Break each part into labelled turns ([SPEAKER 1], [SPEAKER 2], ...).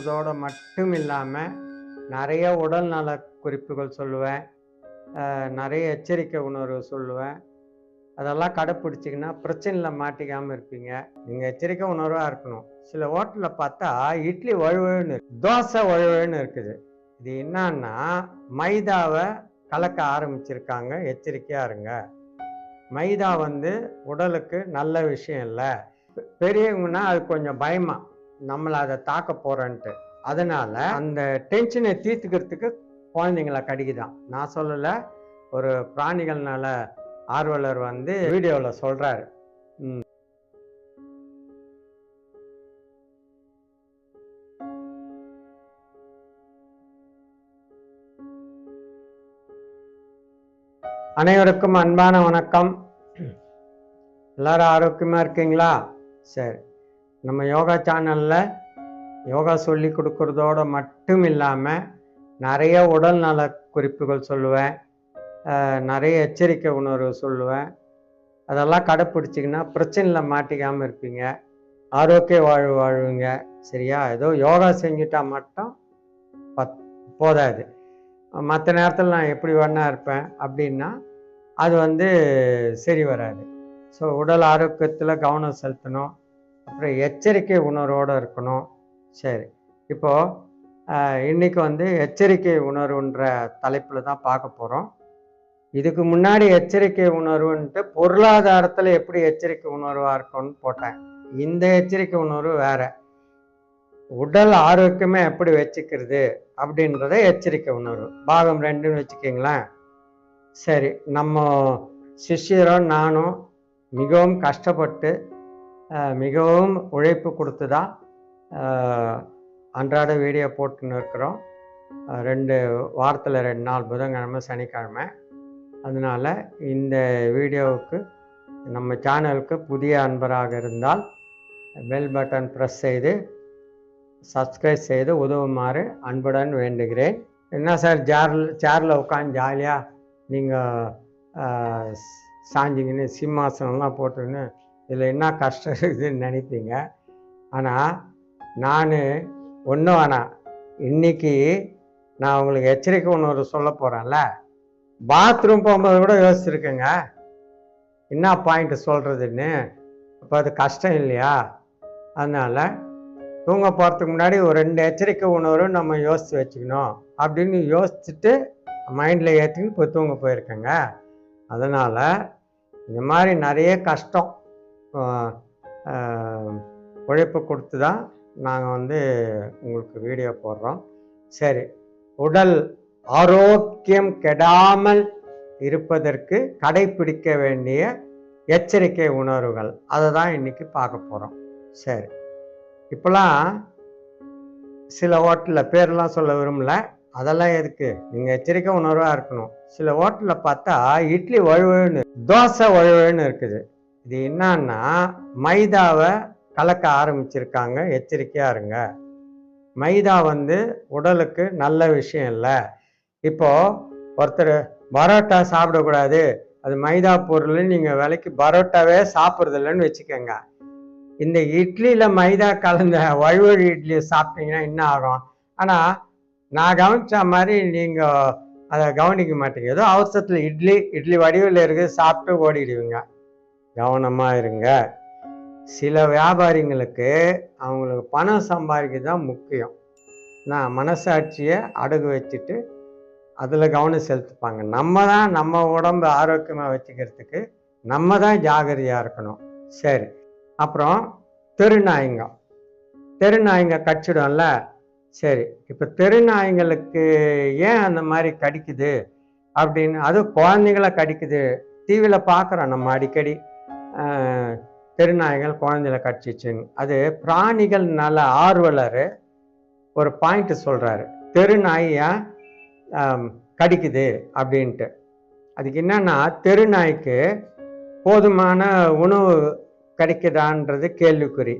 [SPEAKER 1] இதோட மட்டும் இல்லாமல் நிறைய உடல் நல குறிப்புகள் சொல்லுவேன். நிறைய எச்சரிக்கை உணர்வு சொல்லுவேன். அதெல்லாம் கடைப்பிடிச்சிங்கன்னா பிரச்சனையில் மாட்டிக்காமல் இருப்பீங்க. நீங்கள் எச்சரிக்கை உணர்வாக இருக்கணும். சில ஹோட்டலில் பார்த்தா இட்லி வழுவழுன்னு இருக்கு. தோசை வழுவழுன்னு இருக்குது. இது என்னன்னா மைதாவை கலக்க ஆரம்பிச்சிருக்காங்க. எச்சரிக்கையாக இருங்க. மைதா வந்து உடலுக்கு நல்ல விஷயம் இல்லை. பெரியவங்கன்னா அது கொஞ்சம் பயமாக நம்மளை அதை தாக்க போறேன்ட்டு. அதனால அந்த டென்ஷனை தீர்த்துக்கிறதுக்கு குழந்தைங்களை கடிக்குதான். நான் சொல்லலை ஒரு பிராணிகள்னால ஆர்வலர் வந்து வீடியோவில் சொல்றாரு. அனைவருக்கும் அன்பான வணக்கம். எல்லாரும் ஆரோக்கியமா இருக்கீங்களா? சரி. நம்ம யோகா சேனலில் யோகா சொல்லி கொடுக்குறதோட மட்டும் இல்லாமல் நிறைய உடல்நல குறிப்புகள் சொல்லுவேன். நிறைய எச்சரிக்கை உணர்வு சொல்லுவேன். அதெல்லாம் கடைப்பிடிச்சிங்கன்னா பிரச்சனையில் மாட்டிக்காமல் இருப்பீங்க. ஆரோக்கிய வாழ்வு வாழ்வுங்க. சரியா? ஏதோ யோகா செஞ்சுட்டா மட்டும் பத் போதாது. மற்ற நேரத்தில் நான் எப்படி வேணா இருப்பேன் அப்படின்னா அது வந்து சரி வராது. ஸோ உடல் ஆரோக்கியத்தில் கவனம் செலுத்தணும். அப்புறம் எச்சரிக்கை உணர்வோடு இருக்கணும். சரி. இப்போது இன்றைக்கி வந்து எச்சரிக்கை உணர்வுன்ற தலைப்பில் தான் பார்க்க போகிறோம் இதுக்கு முன்னாடி எச்சரிக்கை உணர்வுன்ட்டு பொருளாதாரத்தில் எப்படி எச்சரிக்கை உணர்வாக இருக்கும்னு போட்டேன். இந்த எச்சரிக்கை உணர்வு வேற. உடல் ஆரோக்கியமே எப்படி வச்சுக்கிறது அப்படின்றத எச்சரிக்கை உணர்வு. பாகம் ரெண்டுன்னு வச்சுக்கிங்களேன். சரி நம்ம சிஷியரும் நானும் மிகவும் கஷ்டப்பட்டு மிகவும் உழைப்பு கொடுத்து தான் அன்றாட வீடியோ போட்டுன்னு இருக்கிறோம் ரெண்டு வாரத்தில் ரெண்டு நாள் புதன்கிழமை சனிக்கிழமை. அதனால் இந்த வீடியோவுக்கு நம்ம சேனலுக்கு புதிய அன்பராக இருந்தால் பெல் பட்டன் ப்ரெஸ் செய்து சப்ஸ்கிரைப் செய்து உதவுமாறு அன்புடன் வேண்டுகிறேன். என்ன சார் சேரில் சேரில் உட்காந்து ஜாலியாக நீங்கள் சாஞ்சிங்கன்னு சிம்மாசனம்லாம் போட்டுன்னு இதில் என்ன கஷ்டம் இருக்குதுன்னு நினைப்பீங்க. ஆனால் நான் ஒன்றும் வேணாம். இன்னைக்கு நான் உங்களுக்கு எச்சரிக்கை ஒன்று சொல்ல போகிறேன்ல பாத்ரூம் போகும்போது கூட யோசிச்சுருக்கேங்க. என்ன பாயிண்ட் சொல்கிறதுன்னு அப்போ அது கஷ்டம் இல்லையா? அதனால் தூங்க போகிறதுக்கு முன்னாடி ஒரு ரெண்டு எச்சரிக்கை உணர்வு நம்ம யோசித்து வச்சுக்கணும். அப்படின்னு யோசிச்சுட்டு மைண்டில் ஏற்றிக்கிட்டு போய் தூங்க போயிருக்கேங்க. அதனால் இந்த மாதிரி நிறைய கஷ்டம். உழைப்பு கொடுத்து தான் நாங்கள் வந்து உங்களுக்கு வீடியோ போடுறோம். சரி உடல் ஆரோக்கியம் கெடாமல் இருப்பதற்கு கடைபிடிக்க வேண்டிய எச்சரிக்கை உணர்வுகள். அதை தான் இன்றைக்கி பார்க்க போகிறோம் சரி இப்போலாம் சில ஹோட்டலில் பேர்லாம் சொல்ல விரும்பல. அதெல்லாம் எதுக்கு? நீங்கள் எச்சரிக்கை உணர்வாக இருக்கணும். சில ஹோட்டலில் பார்த்தா இட்லி வழுவழுன்னு தோசை வழுவழுன்னு இருக்குது. இது என்னன்னா மைதாவை கலக்க ஆரம்பிச்சிருக்காங்க. எச்சரிக்கையாக இருங்க. மைதா வந்து உடலுக்கு நல்ல விஷயம் இல்லை. இப்போ ஒருத்தர் பரோட்டா சாப்பிடக்கூடாது. அது மைதா பொருள் நீங்கள் விலைக்கு பரோட்டாவே சாப்பிட்றது இல்லைன்னு வச்சுக்கோங்க. இந்த இட்லியில் மைதா கலந்த வழுவழி இட்லியை சாப்பிட்டீங்கன்னா என்ன ஆகும்? ஆனால் நான் கவனிச்ச மாதிரி நீங்கள் அதை கவனிக்க மாட்டீங்க. ஏதோ அவசரத்தில் இட்லி இட்லி வடிவில் இருக்குது சாப்பிட்டு ஓடிடுவீங்க. கவனமாக இருங்க சில வியாபாரிங்களுக்கு அவங்களுக்கு பணம் சம்பாதிக்க தான் முக்கியம். நான் மனசாட்சியை அடகு வச்சுட்டு அதில் கவனம் செலுத்திப்பாங்க. நம்ம தான் நம்ம உடம்பு ஆரோக்கியமாக வச்சுக்கிறதுக்கு நம்ம தான் ஜாகிரதையாக இருக்கணும். சரி. அப்புறம் தெருநாய்ங்க. தெருநாய்ங்க கடிச்சிடும்ல சரி. இப்போ தெருநாய்ங்களுக்கு ஏன் அந்த மாதிரி கடிக்குது? அப்படின்னு அது குழந்தைங்கள கடிக்குது. டிவியில் பார்க்குறோம் நம்ம அடிக்கடி. ஆஹ், தெருநாய்கள் கட்சிச்சுங்க அது பிராணிகள் நல ஆர்வலர் ஒரு பாயிண்ட் சொல்கிறாரு தெருநாயா கடிக்குது அப்படின்ட்டு. அதுக்கு என்னன்னா தெருநாய்க்கு போதுமான உணவு கிடைக்குதான்றது கேள்விக்குறி.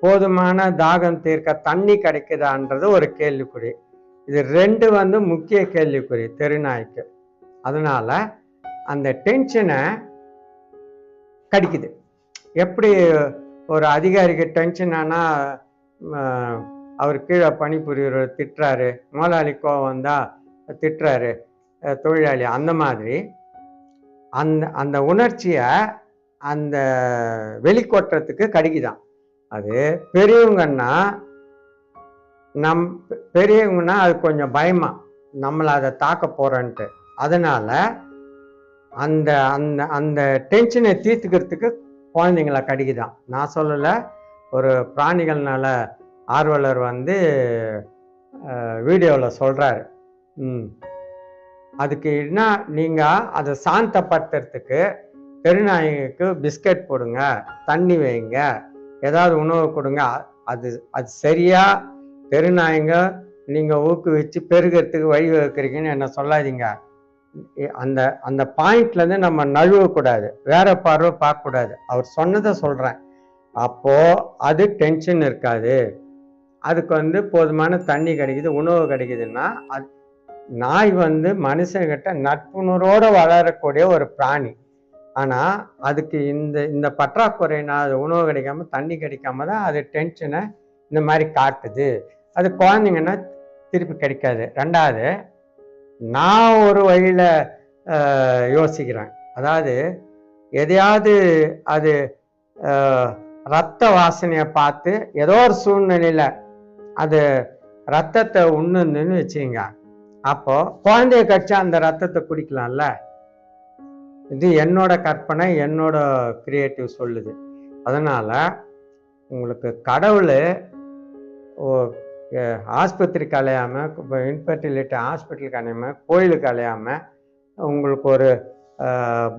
[SPEAKER 1] போதுமான தாகம் தீர்க்க தண்ணி கிடைக்குதான்றது ஒரு கேள்விக்குறி. இது ரெண்டு வந்து முக்கிய கேள்விக்குறி தெருநாய்க்கு. அதனால அந்த டென்ஷனை கடிக்குது. எப்படி ஒரு அதிகாரிக்கு டென்ஷன் ஆனால் அவர் கீழே பணிபுரியவர் திட்டுறாரு முதலாளி கோவம் வந்தால் திட்டுறாரு தொழிலாளி அந்த மாதிரி அந்த அந்த உணர்ச்சியை அந்த வெளிக்கொட்டுறதுக்கு கடிக்குதான். அது பெரியவங்கன்னா நம் பெ- பெரியவங்கன்னா அது கொஞ்சம் பயமா நம்மளை அதை தாக்க போகிறோன்ட்டு அதனால அந்த அந்த அந்த டென்ஷனை தீர்த்துக்கிறதுக்கு குழந்தைங்கள கடிக்குதான். நான் சொல்லலை ஒரு பிராணிகள்னால ஆர்வலர் வந்து வீடியோவில் சொல்கிறாரு ம். அதுக்கு என்ன நீங்கள் அதை சாந்தப்படுத்துறதுக்கு தெருநாய்க்கு பிஸ்கட் போடுங்க தண்ணி வைங்க ஏதாவது உணவு கொடுங்க. அது அது சரியாக பெருநாயங்க நீங்கள் ஊக்குவிச்சு பெருகிறதுக்கு வழி வகுக்கிறீங்கன்னு என்ன சொல்லாதீங்க. அந்த அந்த பாயிண்ட்லேருந்து நம்ம நழுவக்கூடாது. வேற பார்வை பார்க்கக்கூடாது. அவர் சொன்னதை சொல்கிறேன் அப்போது அது டென்ஷன் இருக்காது. அதுக்கு வந்து போதுமான தண்ணி கிடைக்குது உணவு கிடைக்குதுன்னா அது நாய் வந்து மனுஷங்கிட்ட நட்புணரோடு வளரக்கூடிய ஒரு பிராணி. ஆனால் அதுக்கு இந்த இந்த பற்றாக்குறைனா அது உணவு கிடைக்காம தண்ணி கிடைக்காம தான் அது டென்ஷனை இந்த மாதிரி காட்டுது. அது குழந்தைங்கன்னா திருப்பி கிடைக்காது. ரெண்டாவது நான் ஒரு வழியில் யோசிக்கிறேன். அதாவது எதையாவது அது ரத்த வாசனையை பார்த்து ஏதோ ஒரு சூழ்நிலையில் அது ரத்தத்தை உண்ணுன்னு வச்சுங்க அப்போ குழந்தைய கட்சா அந்த ரத்தத்தை குடிக்கலாம்ல? இது என்னோட கற்பனை என்னோட கிரியேட்டிவ் சொல்லுது. அதனால உங்களுக்கு கடவுள் ஓ- ஆஸ்பத்திரிக்கு அலையாமல் இப்போ இன்ஃபர்டிலிட்டி ஹாஸ்பிட்டலுக்கு அலையாமல் கோயிலுக்கு அலையாமல் உங்களுக்கு ஒரு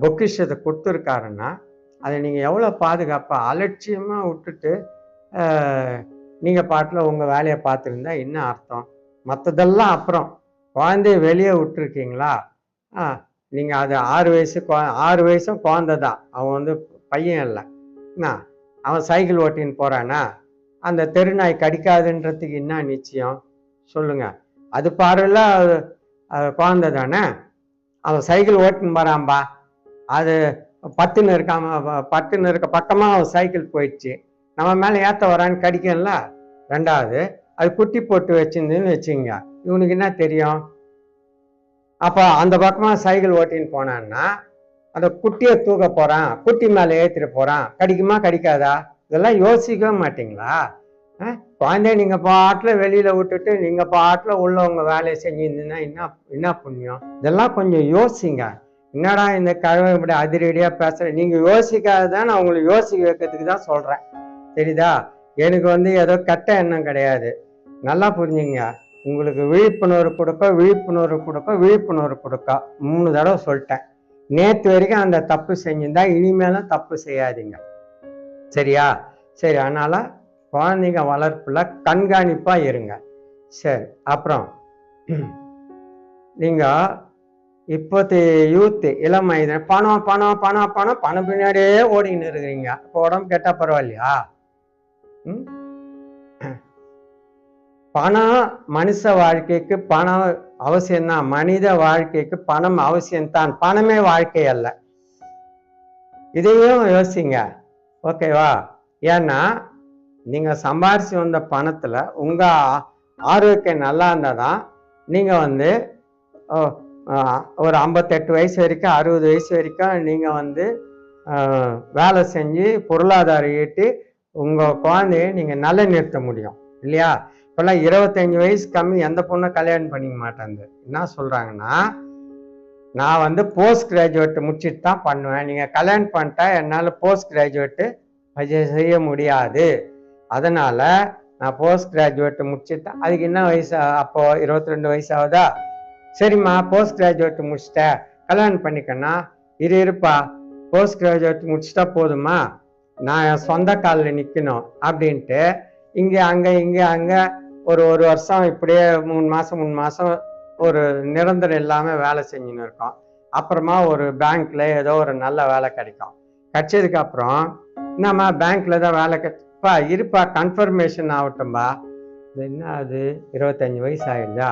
[SPEAKER 1] பொக்கிஷத்தை கொடுத்துருக்காருன்னா அதை நீங்கள் எவ்வளோ பாதுகாப்பாக அலட்சியமாக விட்டுட்டு நீங்கள் பாட்டில் உங்கள் வேலையை பார்த்துருந்தா என்ன அர்த்தம்? மற்றதெல்லாம் அப்புறம். குழந்தைய வெளியே விட்டுருக்கீங்களா? ஆ நீங்கள் அது ஆறு வயசு ஆறு வயசும் குழந்த தான் அவன் வந்து பையன் இல்லை. அவன் சைக்கிள் ஓட்டின்னு போகிறானா அந்த தெருநாய் கடிக்காதுன்றதுக்கு என்ன நிச்சயம்? சொல்லுங்க. அது பார்வையில் அது குழந்தை தானே அவன் சைக்கிள் ஓட்டின்னு போகிறான்பா அது பத்துன்னு இருக்காம பத்துன்னு இருக்க பக்கமாக அவன் சைக்கிள் போயிடுச்சு. நம்ம மேலே ஏற்ற வரான்னு கடிக்கல. ரெண்டாவது அது குட்டி போட்டு வச்சிருந்துன்னு வச்சுங்க இவனுக்கு என்ன தெரியும்? அப்போ அந்த பக்கமாக சைக்கிள் ஓட்டின்னு போனான்னா அந்த குட்டியை தூக்க போகிறான் குட்டி மேலே ஏற்றிட்டு போகிறான் கடிக்குமா கடிக்காதா? இதெல்லாம் யோசிக்கவே மாட்டீங்களா? ஆ? குழந்தைய நீங்கள் பாட்டில் வெளியில் விட்டுட்டு நீங்கள் பாட்டில் உள்ளவங்க வேலையை செஞ்சிருந்தீங்கன்னா என்ன என்ன புண்ணியம்? இதெல்லாம் கொஞ்சம் யோசிங்க. என்னடா இந்த கழகம் இப்படி அதிரடியாக பேசுகிறேன் நீங்கள் யோசிக்காததான் நான் உங்களை யோசிக்க வைக்கிறதுக்கு தான் சொல்கிறேன் தெரியுதா? எனக்கு வந்து ஏதோ கெட்ட எண்ணம் கிடையாது. நல்லா புரிஞ்சுங்க. உங்களுக்கு விழிப்புணர்வு கொடுக்க விழிப்புணர்வு கொடுக்க விழிப்புணர்வு கொடுக்க. மூணு தடவை சொல்லிட்டேன். நேற்று வரைக்கும் அந்த தப்பு செஞ்சிருந்தா இனிமேலும் தப்பு செய்யாதீங்க. சரியா? சரி அதனால் குழந்தைங்க வளர்ப்பில் கண்காணிப்பாக இருங்க. சரி அப்புறம் நீங்கள் இப்போத்தி யூத்து இளம் வயது பணம் பணம் பணம் பணம் பணம் பின்னாடியே ஓடிக்கின்னு இருக்கிறீங்க. இப்போ உடம்பு கேட்டால் பரவாயில்லையா? ம்? பணம் மனுஷ வாழ்க்கைக்கு பணம் அவசியம்தான் மனித வாழ்க்கைக்கு பணம் அவசியம்தான். பணமே வாழ்க்கை அல்ல. இதையும் யோசிங்க. ஓகேவா ஏன்னா நீங்கள் சம்பாரிச்சு வந்த பணத்தில் உங்கள் ஆரோக்கியம் நல்லா இருந்தால் தான் நீங்கள் வந்து ஒரு ஐம்பத்தெட்டு வயசு வரைக்கும் அறுபது வயசு வரைக்கும் நீங்கள் வந்து வேலை செஞ்சு பொருளாதாரம் ஈட்டி உங்கள் குழந்தைய நீங்கள் நல்ல நிறுத்த முடியும். இல்லையா? இப்போல்லாம் இருபத்தஞ்சி வயசு கம்மி எந்த பொண்ணும் கல்யாணம் பண்ணிக்க மாட்டேங்குது. என்ன சொல்கிறாங்கன்னா நான் வந்து போஸ்ட் கிராஜுவேட் முடிச்சுட்டு தான் பண்ணுவேன். நீங்கள் கல்யாணம் பண்ணிட்டா என்னால் போஸ்ட் கிராஜுவேட்டு செய்ய முடியாது. அதனால் நான் போஸ்ட் கிராஜுவேட் முடிச்சுட்டேன் அதுக்கு என்ன வயசு அப்போது அப்போ இருபத்தி ரெண்டு வயசு ஆகுதா? சரிம்மா போஸ்ட் கிராஜுவேட் முடிச்சிட்டேன். கல்யாணம் பண்ணிக்கண்ணா. இரு இருப்பா. போஸ்ட் கிராஜுவேட் முடிச்சிட்டா போதுமா நான் என் சொந்த காலில் நிற்கணும் அப்படின்ட்டு இங்கே அங்கே இங்கே அங்கே ஒரு ஒரு வருஷம் இப்படியே மூணு மாதம் மூணு மாதம் ஒரு நிரந்தரம் இல்லாமல் வேலை செஞ்சுன்னு இருக்கோம். அப்புறமா ஒரு பேங்க்ல ஏதோ ஒரு நல்ல வேலை கிடைக்கும். கிடைச்சதுக்கு அப்புறம் என்னம்மா பேங்க்ல தான் வேலை கிடைப்பா இருப்பா கன்ஃபர்மேஷன் ஆகட்டும்பா. இது என்ன அது? இருபத்தஞ்சு வயசு ஆயிடுதா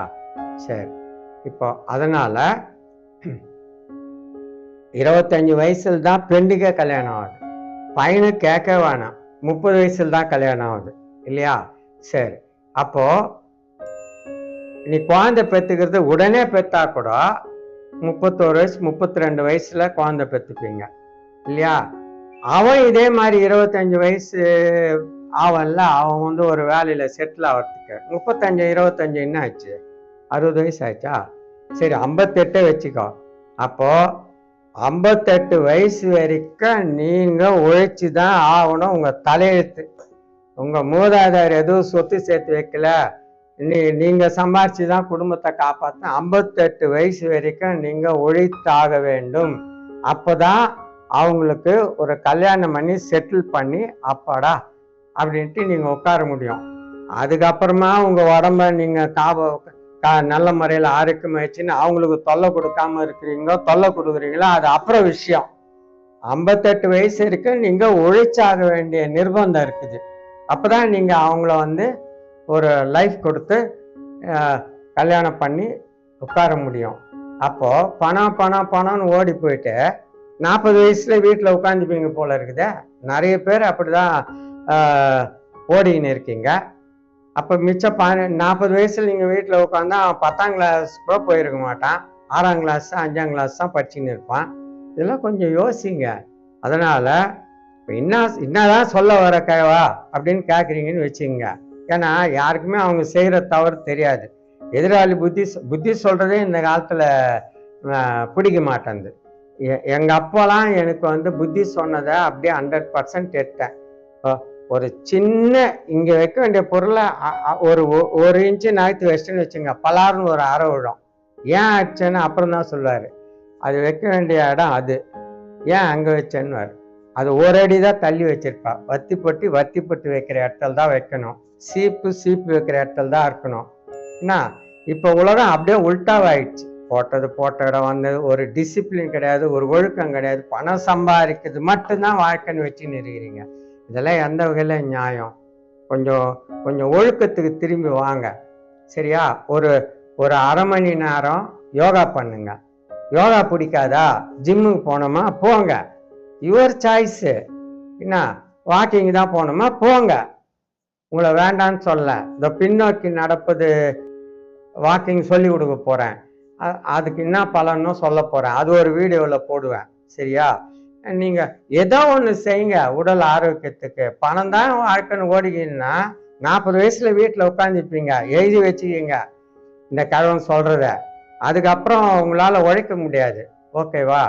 [SPEAKER 1] சரி. இப்போ அதனால இருபத்தஞ்சு வயசுல தான் பெண்ணுக்கே கல்யாணம் ஆகுது. பையனு கேட்க வேணாம். முப்பது வயசுல தான் கல்யாணம் ஆகுது. இல்லையா? சரி. அப்போது நீ குழந்தை பெற்றுக்கிறது உடனே பெற்றா கூட முப்பத்தோரு வயசு முப்பத்தி ரெண்டு வயசுல குழந்தை பெற்றுப்பீங்க இல்லையா? அவன் இதே மாதிரி இருபத்தஞ்சு வயசு ஆவன்ல அவன் வந்து ஒரு வேலையில செட்டில் ஆகிறதுக்கு முப்பத்தஞ்சு இருபத்தஞ்சு என்ன ஆச்சு? அறுபது வயசு ஆச்சா? சரி ஐம்பத்தெட்டே வச்சுக்கோ. அப்போ ஐம்பத்தெட்டு வயசு வரைக்கும் நீங்க உழைச்சி தான் ஆகணும். உங்க தலையெழுத்து உங்க மூதாதார் எதுவும் சொத்து சேர்த்து வைக்கல. நீ நீங்கள் சம்பாரிச்சு தான் குடும்பத்தை காப்பாற்ற ஐம்பத்தெட்டு வயசு வரைக்கும் நீங்கள் ஒழித்தாக வேண்டும். அப்போதான் அவங்களுக்கு ஒரு கல்யாணம் பண்ணி செட்டில் பண்ணி அப்பாடா அப்படின்ட்டு நீங்கள் உட்கார முடியும். அதுக்கப்புறமா உங்கள் உடம்ப நீங்கள் காப கா நல்ல முறையில் ஆரோக்கியமா வச்சுன்னு அவங்களுக்கு தொல்லை கொடுக்காம இருக்கிறீங்களோ தொல்லை கொடுக்குறீங்களோ அது அப்புறம் விஷயம். ஐம்பத்தெட்டு வயசு இருக்கு நீங்கள் ஒழிச்சாக வேண்டிய நிர்பந்தம் இருக்குது. அப்பதான் நீங்கள் அவங்கள வந்து ஒரு லைஃப் கொடுத்து கல்யாணம் பண்ணி உட்கார முடியும். அப்போது பணம் பணம் பணம்னு ஓடி போயிட்டு நாற்பது வயசுல வீட்டில் உட்காந்துப்பீங்க போல இருக்குதே. நிறைய பேர் அப்படிதான் தான் ஓடிக்கின்னு இருக்கீங்க. அப்போ மிச்சம் ப நாற்பது வயசில் நீங்கள் வீட்டில் உட்காந்தா அவன் பத்தாம் கிளாஸ் கூட போயிருக்க மாட்டான். ஆறாம் கிளாஸ் அஞ்சாம் கிளாஸ் தான் படிச்சுன்னு இருப்பான். இதெல்லாம் கொஞ்சம் யோசிங்க. அதனால் இப்போ என்ன என்னதான் சொல்ல வர கேவா அப்படின்னு கேட்குறீங்கன்னு வச்சுங்க ஏன்னா யாருக்குமே அவங்க செய்கிற தவறு தெரியாது. எதிராளி புத்தி புத்தி சொல்கிறதே இந்த காலத்தில் பிடிக்க மாட்டேங்குது எ- எங்கள் அப்பாலாம் எனக்கு வந்து புத்தி சொன்னதை அப்படியே ஹண்ட்ரட் பர்சன்ட் எடுத்தேன். ஒரு சின்ன இங்கே வைக்க வேண்டிய பொருளை அ- ஒரு ஒரு இன்ச்சு நகர்த்து வச்சுன்னு வச்சுங்க பலாருன்னு ஒரு அரை விழும் ஏன் ஆச்சுன்னு அப்புறம் தான் சொல்லுவார். அது வைக்க வேண்டிய இடம் அது. ஏன் அங்கே வச்சேன்னு அது ஒரு அடி தான் தள்ளி வச்சிருப்பா. வத்தி பொட்டி வத்தி பொட்டி வைக்கிற இடத்துல தான் வைக்கணும். சீப்பு சீப்பு வைக்கிற இடத்துல தான் இருக்கணும் என்ன? இப்போ உலகம் அப்படியே உல்டாவாயிடுச்சு போட்டது போட்ட இடம் வந்து ஒரு டிசிப்ளின் கிடையாது ஒரு ஒழுக்கம் கிடையாது. பணம் சம்பாதிக்கிறது மட்டும்தான் வாழ்க்கைன்னு வச்சுன்னு இருக்கிறீங்க. இதெல்லாம் எந்த வகையில் நியாயம்? கொஞ்சம் கொஞ்சம் ஒழுக்கத்துக்கு திரும்பி வாங்க. சரியா? ஒரு ஒரு அரை மணி நேரம் யோகா பண்ணுங்க. யோகா பிடிக்காதா? ஜிம்முக்கு போனோமா? போங்க. யுவர் சாய்ஸு என்ன? வாக்கிங் தான் போகணுமா? போங்க. உங்களை வேண்டான்னு சொல்ல. இந்த பின்னோக்கி நடப்பது வாக்கிங் சொல்லி கொடுக்க போகிறேன் அதுக்கு என்ன பலன்னு சொல்ல போகிறேன் அது ஒரு வீடியோவில் போடுவேன். சரியா? நீங்கள் ஏதோ ஒன்று செய்யுங்க உடல் ஆரோக்கியத்துக்கு. பணம் தான் வாழ்க்கைன்னு ஓடிக்கிங்கன்னா நாற்பது வயசில் வீட்டில் உட்காந்துப்பீங்க எழுதி வச்சுக்கிங்க. இந்த கழகம் சொல்கிறத அதுக்கப்புறம் உங்களால் உழைக்க முடியாது. ஓகேவா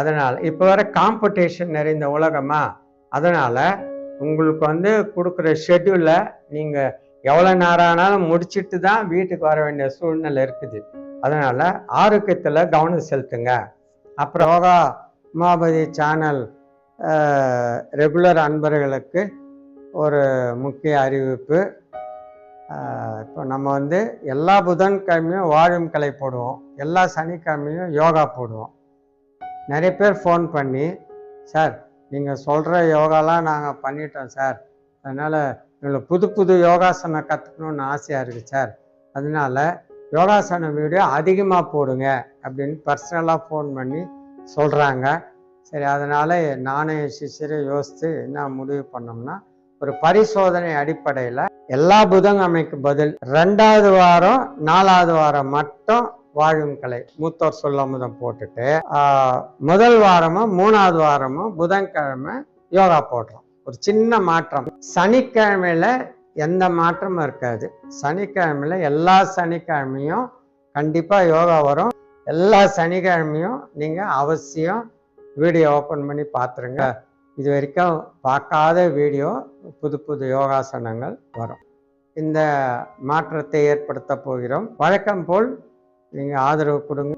[SPEAKER 1] அதனால் இப்போ வர காம்படிஷன் நிறைந்த உலகமா? அதனால் உங்களுக்கு வந்து கொடுக்குற ஷெட்யூலை நீங்கள் எவ்வளோ நேரம் ஆனாலும் முடிச்சிட்டு தான் வீட்டுக்கு வர வேண்டிய சூழ்நிலை இருக்குது. அதனால் ஆரோக்கியத்தில் கவனம் செலுத்துங்க. அப்புறம் யோகா உமாபதி சேனல் ரெகுலர் அன்பர்களுக்கு ஒரு முக்கிய அறிவிப்பு. இப்போ நம்ம வந்து எல்லா புதன்கிழமையும் வாழும் கலை போடுவோம். எல்லா சனிக்கிழமையும் யோகா போடுவோம். நிறைய பேர் ஃபோன் பண்ணி சார் நீங்கள் சொல்கிற யோகாலாம் நாங்கள் பண்ணிட்டோம் சார். அதனால் எங்களுக்கு புது புது யோகாசனம் கற்றுக்கணுன்னு ஆசையாக இருக்குது சார். அதனால யோகாசன வீடியோ அதிகமாக போடுங்க அப்படின்னு பர்சனலாக ஃபோன் பண்ணி சொல்கிறாங்க சரி அதனால் நானே சிஷியரை யோசித்து என்ன முடிவு பண்ணோம்னா ஒரு பரிசோதனை அடிப்படையில் எல்லா புதன்கிழமைக்கு பதில் ரெண்டாவது வாரம் நாலாவது வாரம் மட்டும் வாழும் கலை. மூத்தோர் சொல்லமுதம் போட்டுட்டு முதல் வாரமும் மூணாவது வாரமும் புதன்கிழமை யோகா போடுறோம். ஒரு சின்ன மாற்றம். சனிக்கிழமையில எந்த மாற்றமும் இருக்காது. சனிக்கிழமையில எல்லா சனிக்கிழமையும் கண்டிப்பா யோகா வரும். எல்லா சனிக்கிழமையும் நீங்க அவசியம் வீடியோ ஓப்பன் பண்ணி பார்த்துருங்க இது வரைக்கும் பார்க்காத வீடியோ புது புது யோகாசனங்கள் வரும். இந்த மாற்றத்தை ஏற்படுத்த போகிறோம். வழக்கம் போல் நீங்கள் ஆதரவு கொடுங்க.